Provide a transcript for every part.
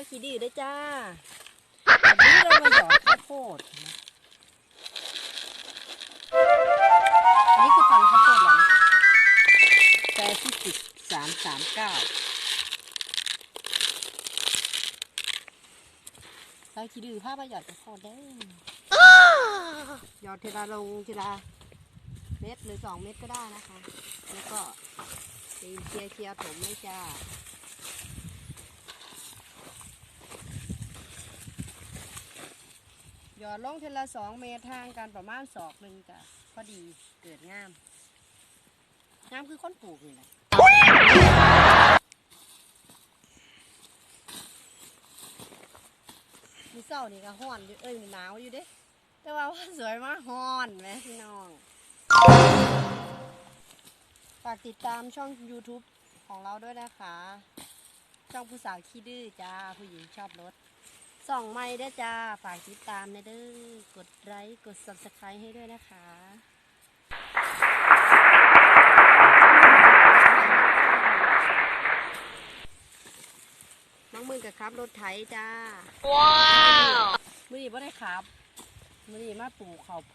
อยขี้ดื้อด้จ้าวันนี้เรามาหยอดข้าวโพดนะอันนี้คือพันธุ์ข้าวโพดหลังแปซิฟิกสามสามเก้าเราขี้ดื้อผ้ากระหยอดข้าวโพดได้หยอดเทีละลงเทีละเม็ดหรือสองเม็ดก็ได้นะคะ แล้วก็เชียร์เชียร์ผมไม่จ้า หยอดลงเทละสองเมตรทางกันประมาณศอกหนึ่งจ้ะพอดีเกิดงาม งามคือค้นปลูกนี่แหละมีเศร้านี่ก็ฮ้อนอยู่เอ้ยหนาวอยู่เด้ แต่ว่าว่าสวยมากฮ้อนแหมพี่น้องฝากติดตามช่อง YouTube ของเราด้วยนะคะ ช่องผู้สาวขี้ดื้อจ้าผู้หญิงชอบรถ ส่องไม่ได้อจ้า ฝากติดตามนะเด้อ กดไลค์ กด subscribe ให้ด้วยนะคะน้องมือกับครับรถไถจ้า ว้าวมือนี้ไม่ได้ครับ มือนี้มาปลูกข้าวโพ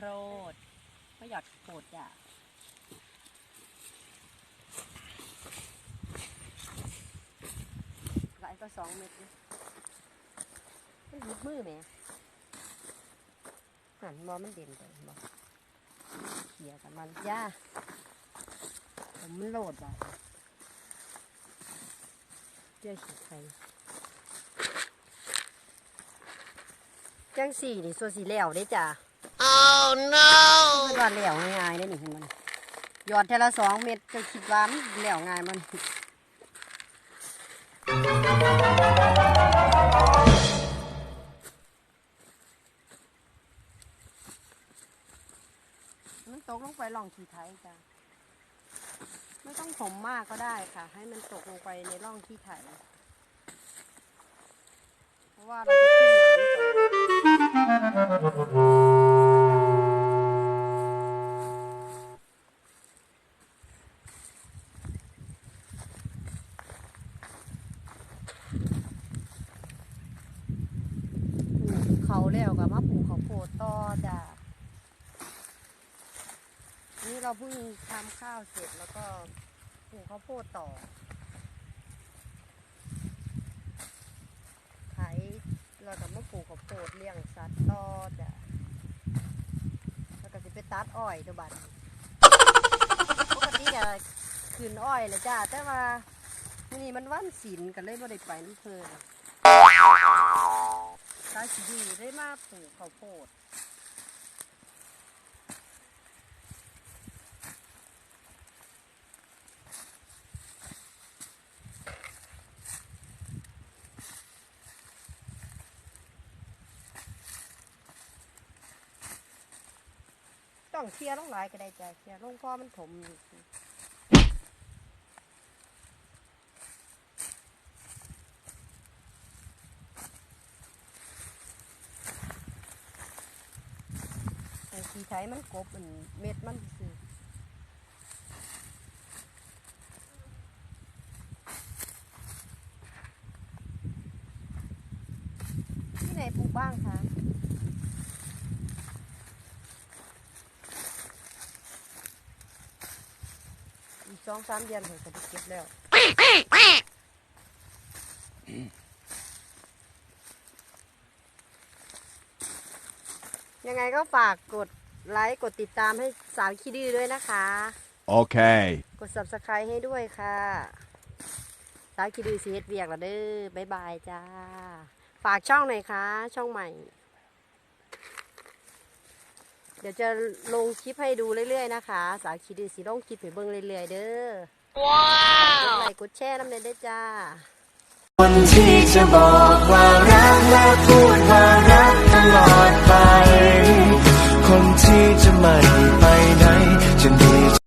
ดมาหยอดข้าวโพดจ้าหลายก็สองเม็ดนะมัน หยิบมือแหม่หันมอมันเด่นไปบอเขี่ยกันมันย่าผมมันโหลดไปเจ้าขี้ไข่จังสี่นี่ส่วนสีเหลวได้จ้ะ Oh no! มันว่าเหลวง่ายๆได้นี่เห็นมันหยอดเทละสองเม็ดจะคิดว่ามันเหลวง่ายมัน มันตกลงไปล่องขี้ไทยจ้ะไม่ต้องผมมากก็ได้ค่ะ ให้มันตกลงไปในร่องขี้ไถเพราะว่าเราจะขึ้นน้ำต่อเขาแล้วกับมาปลูกเขาวโพดต่อจ้ะ นี่เราเพิ่งทำข้าวเสร็จแล้วก็ปลูกข้าวโพดต่อ ไถเราก็มาปลูกข้าวโพดเลี้ยงสัตว์ต่อจ้ะแล้วก็จะไปตัดอ้อยตัวบัดนี้ปกติจะขืนอ้อยเลยจ้าแต่ว่ามื้อนี้มันวันศีลกันเลยบ่ได้ไปนี่เพิ่นตาสิดีได้มาปลูกข้าวโพด ต้องเคลียร์ลงหลายก็ได้จ้ะเคลียร์ลงพอมันถมอยู่แต่สีไทยมันกบมันเม็ดมันคือที่ไหนปลูกบ้างคะ สองสามเดือนผมจะได้เก็บแล้วยังไงก็ฝากกดไลค์กดติดตามให้สาวคิดดื้อด้วยนะคะ Okay. กด subscribe ให้ด้วยค่ะ สาวคิดดื้อซีเฮ็ดเวียกและเด้อบ๊ายบายจ้า ฝากช่องหน่อยค่ะ ช่องใหม่เดี๋ยวจะลงคลิปให้ดูเรื่อยๆนะคะ สาวคิดดื้อสีลงคลิปให้เบิ่งเรื่อยๆเด้อกด Wow! ไลค์กดแชร์น้ำเนยได้จ้าคนที่จะบอกว่ารักและพูดว่ารักตลอดไป คนที่จะไม่ไปไหน